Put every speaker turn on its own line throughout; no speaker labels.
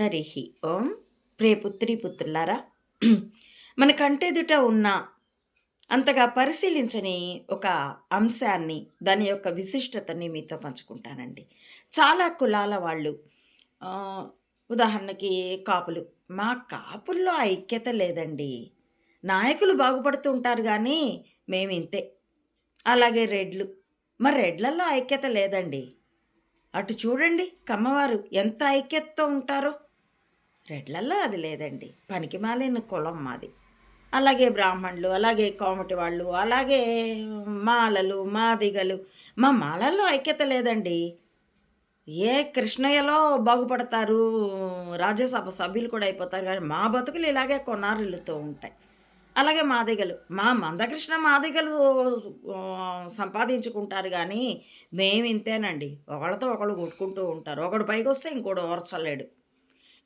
హరి. ఓం. ప్రియపుత్రి పుత్రులారా మన కంటెదుట ఉన్న అంతగా పరిశీలించని ఒక అంశాన్ని దాని యొక్క విశిష్టతని మీతో పంచుకుంటానండి. చాలా కులాల వాళ్ళు ఉదాహరణకి కాపులు. మా కాపుల్లో ఐక్యత లేదండి. నాయకులు బాగుపడుతూ ఉంటారు కానీ మేము ఇంతే. అలాగే రెడ్లు. మరి రెడ్లలో ఐక్యత లేదండి. అటు చూడండి కమ్మవారు ఎంత ఐక్యతతో ఉంటారో. రెడ్లల్లో అది లేదండి. పనికి మాలిన కులం మాది. అలాగే బ్రాహ్మణులు అలాగే కోమటి వాళ్ళు అలాగే మాలలు మాదిగలు. మా మాలల్లో ఐక్యత లేదండి. ఏ కృష్ణయ్యలో బాగుపడతారు రాజ్యసభ సభ్యులు కూడా అయిపోతారు కానీ మా బతుకులు ఇలాగే కొన్నారులతో ఉంటాయి. అలాగే మాదిగలు. మా మందకృష్ణ మాదిగలు సంపాదించుకుంటారు కానీ మేము ఇంతేనండి ఒకళ్ళతో ఒకళ్ళు కొట్టుకుంటూ ఉంటారు. ఒకడు పైకి వస్తే ఇంకోటి ఓర్చలేడు.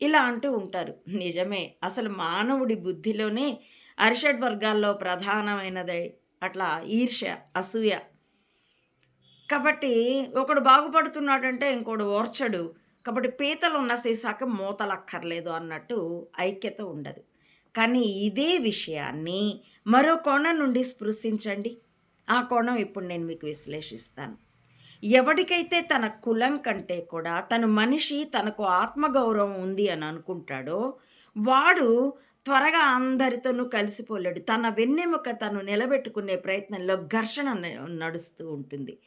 ఇలా అంటూ ఉంటారు. నిజమే అసలు మానవుడి బుద్ధిలోనే అరిషడ్ వర్గాల్లో ప్రధానమైనది అట్లా ఈర్ష్య అసూయ. కాబట్టి ఒకడు బాగుపడుతున్నాడంటే ఇంకోడు ఓర్చడు. కాబట్టి పీతలు ఉన్న సీసాక మూతలక్కర్లేదు అన్నట్టు ఐక్యత ఉండదు. కానీ ఇదే విషయాన్ని మరో కోణం నుండి స్పృశించండి. ఆ కోణం ఇప్పుడు నేను మీకు విశ్లేషిస్తాను. ఎవడికైతే తన కులం కంటే కూడా తను మనిషి తనకు ఆత్మగౌరవం ఉంది అని అనుకుంటాడో వాడు త్వరగా అందరితోనూ కలిసిపోలేడు. తన వెన్నెముక తను నిలబెట్టుకునే ప్రయత్నంలో ఘర్షణ నడుస్తూ ఉంటుంది.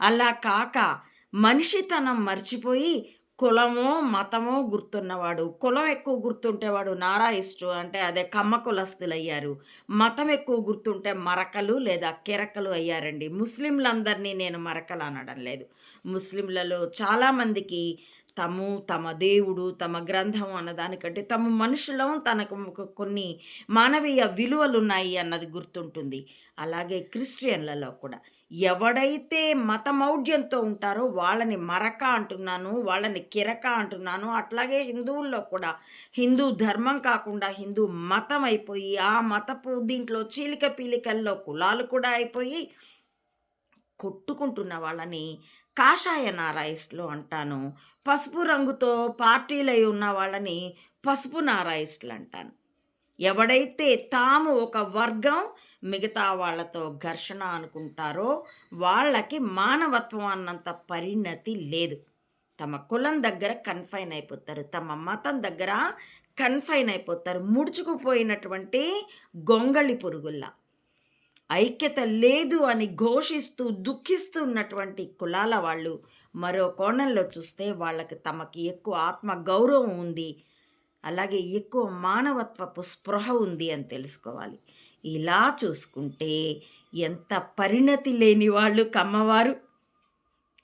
అలా కాక మనిషి తనం మర్చిపోయి కులమో మతమో గుర్తున్నవాడు. కులం ఎక్కువ గుర్తుంటే వాడు నారాయిస్టు అంటే అదే కమ్మ కులస్తులు అయ్యారు మతం ఎక్కువ గుర్తుంటే మరకలు లేదా కిరకలు అయ్యారండి. ముస్లింలందరినీ నేను మరకలు అనడం లేదు. ముస్లింలలో చాలామందికి తము తమ దేవుడు తమ గ్రంథం అన్నదానికంటే తమ మనుషులం తనకు ఒక కొన్ని మానవీయ విలువలు ఉన్నాయి అన్నది గుర్తుంటుంది. అలాగే క్రిస్టియన్లలో కూడా. ఎవడైతే మతమౌఢ్యంతో ఉంటారో వాళ్ళని మరక అంటున్నాను వాళ్ళని కిరక అంటున్నాను అట్లాగే హిందువుల్లో కూడా హిందూ ధర్మం కాకుండా హిందూ మతం అయిపోయి ఆ మతపు దీంట్లో చీలిక పీలికల్లో కులాలు కూడా అయిపోయి కొట్టుకుంటున్న వాళ్ళని కాషాయ నారాయిస్టులు అంటాను. పసుపు రంగుతో పార్టీలై ఉన్న వాళ్ళని పసుపు నారాయిస్టులు అంటాను. ఎవడైతే తాము ఒక వర్గం మిగతా వాళ్ళతో ఘర్షణ అనుకుంటారో వాళ్ళకి మానవత్వం అన్నంత పరిణతి లేదు. తమ కులం దగ్గర కన్ఫైన్ అయిపోతారు. తమ మతం దగ్గర కన్ఫైన్ అయిపోతారు. ముడుచుకుపోయినటువంటి గొంగళి పురుగుల్లా. ఐక్యత లేదు అని ఘోషిస్తూ దుఃఖిస్తున్నటువంటి కులాల వాళ్ళు మరో కోణంలో చూస్తే వాళ్ళకి తమకి ఎక్కువ ఆత్మ గౌరవం ఉంది. అలాగే ఎక్కువ మానవత్వపు స్పృహ ఉంది అని తెలుసుకోవాలి. ఇలా చూసుకుంటే ఎంత పరిణతి లేని వాళ్ళు కమ్మవారు?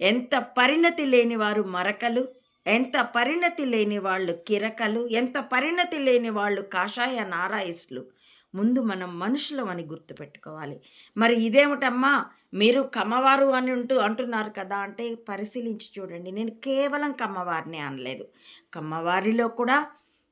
ఎంత పరిణతి లేని వారు మరకలు? ఎంత పరిణతి లేని వాళ్ళు కిరకలు? ఎంత పరిణతి లేని వాళ్ళు కాషాయ నారాయస్లు ముందు మనం మనుషులం అని గుర్తుపెట్టుకోవాలి. మరి ఇదేమిటమ్మా? మీరు కమ్మవారు అని ఉంటూ అంటున్నారు కదా అంటే పరిశీలించి చూడండి. నేను కేవలం కమ్మవారిని అనలేదు. కమ్మవారిలో కూడా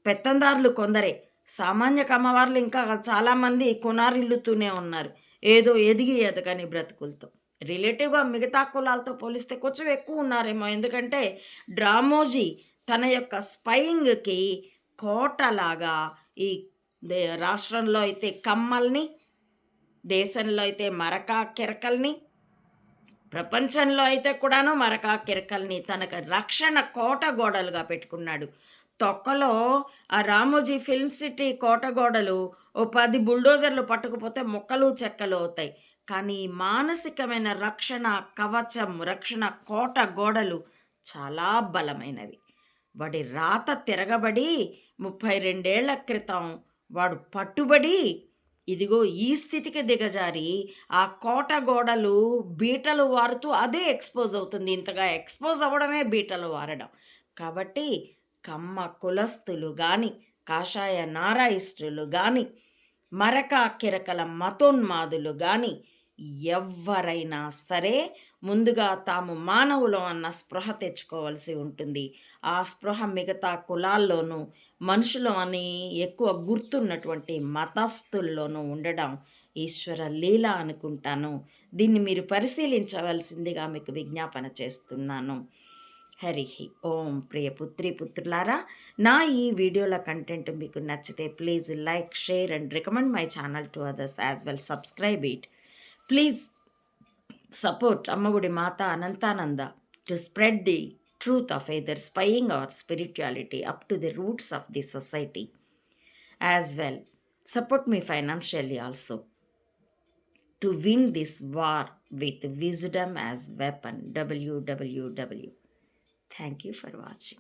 పెత్తందారులు కొందరే. సామాన్య కమ్మవార్లు ఇంకా చాలామంది కొనారిల్లుతూనే ఉన్నారు. ఏదో ఎదిగి ఎదగని బ్రతుకులతో. రిలేటివ్గా మిగతా కులాలతో పోలిస్తే కొంచెం ఎక్కువ ఉన్నారేమో. ఎందుకంటే డ్రామోజీ తన యొక్క స్పయింగ్కి కోటలాగా ఈ దే రాష్ట్రంలో అయితే కమ్మల్ని దేశంలో అయితే మరకా కిరకల్ని ప్రపంచంలో అయితే కూడాను మరకా కిరకల్ని తనకు రక్షణ కోట గోడలుగా పెట్టుకున్నాడు. తొక్కలో ఆ రామోజీ ఫిల్మ్ సిటీ కోట గోడలు ఓ పది బుల్డోజర్లు పట్టుకుపోతే మొక్కలు చెక్కలు అవుతాయి. కానీ మానసికమైన రక్షణ కవచం రక్షణ కోట గోడలు చాలా బలమైనవి. వాడి రాత తిరగబడి ముప్పై రెండేళ్ళ క్రితం వాడు పట్టుబడి ఇదిగో ఈ స్థితికి దిగజారి ఆ కోట గోడలు బీటలు వారుతూ అదే ఎక్స్పోజ్ అవుతుంది. ఇంతగా ఎక్స్పోజ్ అవ్వడమే బీటలు వారడం. కాబట్టి కమ్మ కులస్తులు కానీ కాషాయ నారాయిస్టులు కానీ మరక కిరకల మతోన్మాదులు కానీ ఎవరైనా సరే ముందుగా తాము మానవులం అన్న స్పృహ తెచ్చుకోవాల్సి ఉంటుంది. ఆ స్పృహ మిగతా కులాల్లోనూ మనుషులం అని ఎక్కువ గుర్తున్నటువంటి మతస్థుల్లోనూ ఉండడం ఈశ్వర లీల అనుకుంటాను. దీన్ని మీరు పరిశీలించవలసిందిగా మీకు విజ్ఞాపన చేస్తున్నాను. హరి ఓం ప్రియ పుత్రి పుత్రులారా నా ఈ వీడియోల కంటెంట్ మీకు నచ్చితే please like share and recommend my channel to others as well. Subscribe it. Please support Ammavudi Mata Anantananda to spread the truth of either spying or spirituality up to the roots of the society as well. Support me financially also to win this war with wisdom as weapon. www. Thank you for watching.